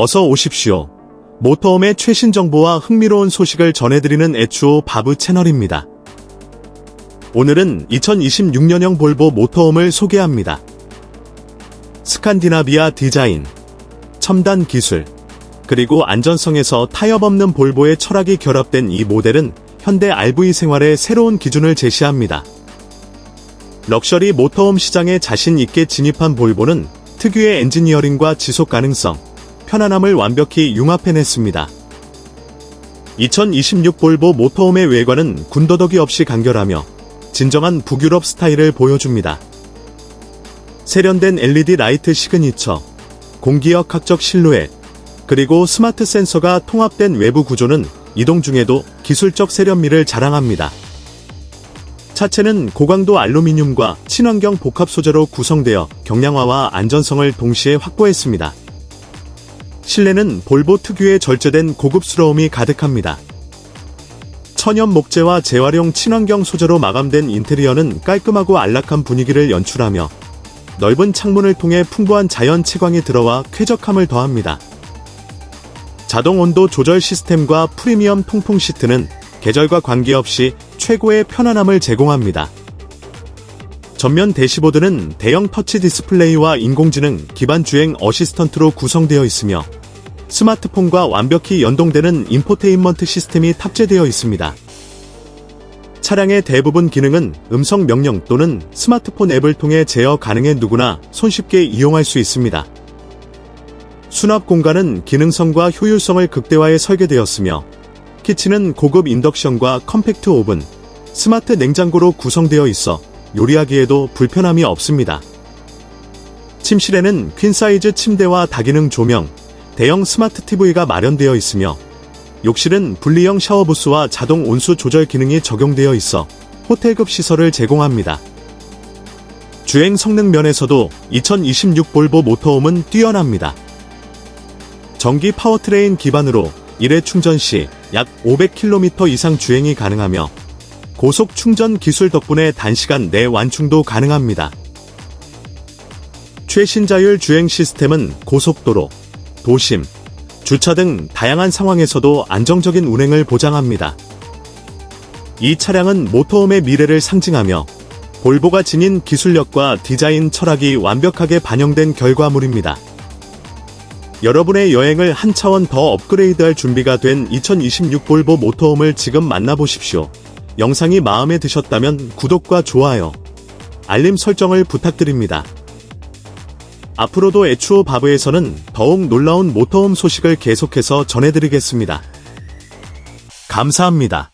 어서 오십시오. 모터홈의 최신 정보와 흥미로운 소식을 전해드리는 에추오 바브 채널입니다. 오늘은 2026년형 볼보 모터홈을 소개합니다. 스칸디나비아 디자인, 첨단 기술, 그리고 안전성에서 타협 없는 볼보의 철학이 결합된 이 모델은 현대 RV 생활의 새로운 기준을 제시합니다. 럭셔리 모터홈 시장에 자신 있게 진입한 볼보는 특유의 엔지니어링과 지속 가능성, 편안함을 완벽히 융합해냈습니다. 2026 볼보 모터홈의 외관은 군더더기 없이 간결하며 진정한 북유럽 스타일을 보여줍니다. 세련된 LED 라이트 시그니처, 공기역 각적 실루엣, 그리고 스마트 센서가 통합된 외부 구조는 이동 중에도 기술적 세련미를 자랑합니다. 차체는 고강도 알루미늄과 친환경 복합 소재로 구성되어 경량화와 안전성을 동시에 확보했습니다. 실내는 볼보 특유의 절제된 고급스러움이 가득합니다. 천연 목재와 재활용 친환경 소재로 마감된 인테리어는 깔끔하고 안락한 분위기를 연출하며 넓은 창문을 통해 풍부한 자연 채광이 들어와 쾌적함을 더합니다. 자동 온도 조절 시스템과 프리미엄 통풍 시트는 계절과 관계없이 최고의 편안함을 제공합니다. 전면 대시보드는 대형 터치 디스플레이와 인공지능 기반 주행 어시스턴트로 구성되어 있으며 스마트폰과 완벽히 연동되는 인포테인먼트 시스템이 탑재되어 있습니다. 차량의 대부분 기능은 음성 명령 또는 스마트폰 앱을 통해 제어 가능해 누구나 손쉽게 이용할 수 있습니다. 수납 공간은 기능성과 효율성을 극대화해 설계되었으며 키친은 고급 인덕션과 컴팩트 오븐, 스마트 냉장고로 구성되어 있어 요리하기에도 불편함이 없습니다. 침실에는 퀸 사이즈 침대와 다기능 조명, 대형 스마트 TV가 마련되어 있으며 욕실은 분리형 샤워부스와 자동 온수 조절 기능이 적용되어 있어 호텔급 시설을 제공합니다. 주행 성능 면에서도 2026 볼보 모터홈은 뛰어납니다. 전기 파워트레인 기반으로 1회 충전 시 약 500km 이상 주행이 가능하며 고속 충전 기술 덕분에 단시간 내 완충도 가능합니다. 최신 자율 주행 시스템은 고속도로, 도심, 주차 등 다양한 상황에서도 안정적인 운행을 보장합니다. 이 차량은 모터홈의 미래를 상징하며 볼보가 지닌 기술력과 디자인 철학이 완벽하게 반영된 결과물입니다. 여러분의 여행을 한 차원 더 업그레이드할 준비가 된 2026 볼보 모터홈을 지금 만나보십시오. 영상이 마음에 드셨다면 구독과 좋아요, 알림 설정을 부탁드립니다. 앞으로도 에추오 바브에서는 더욱 놀라운 모터홈 소식을 계속해서 전해드리겠습니다. 감사합니다.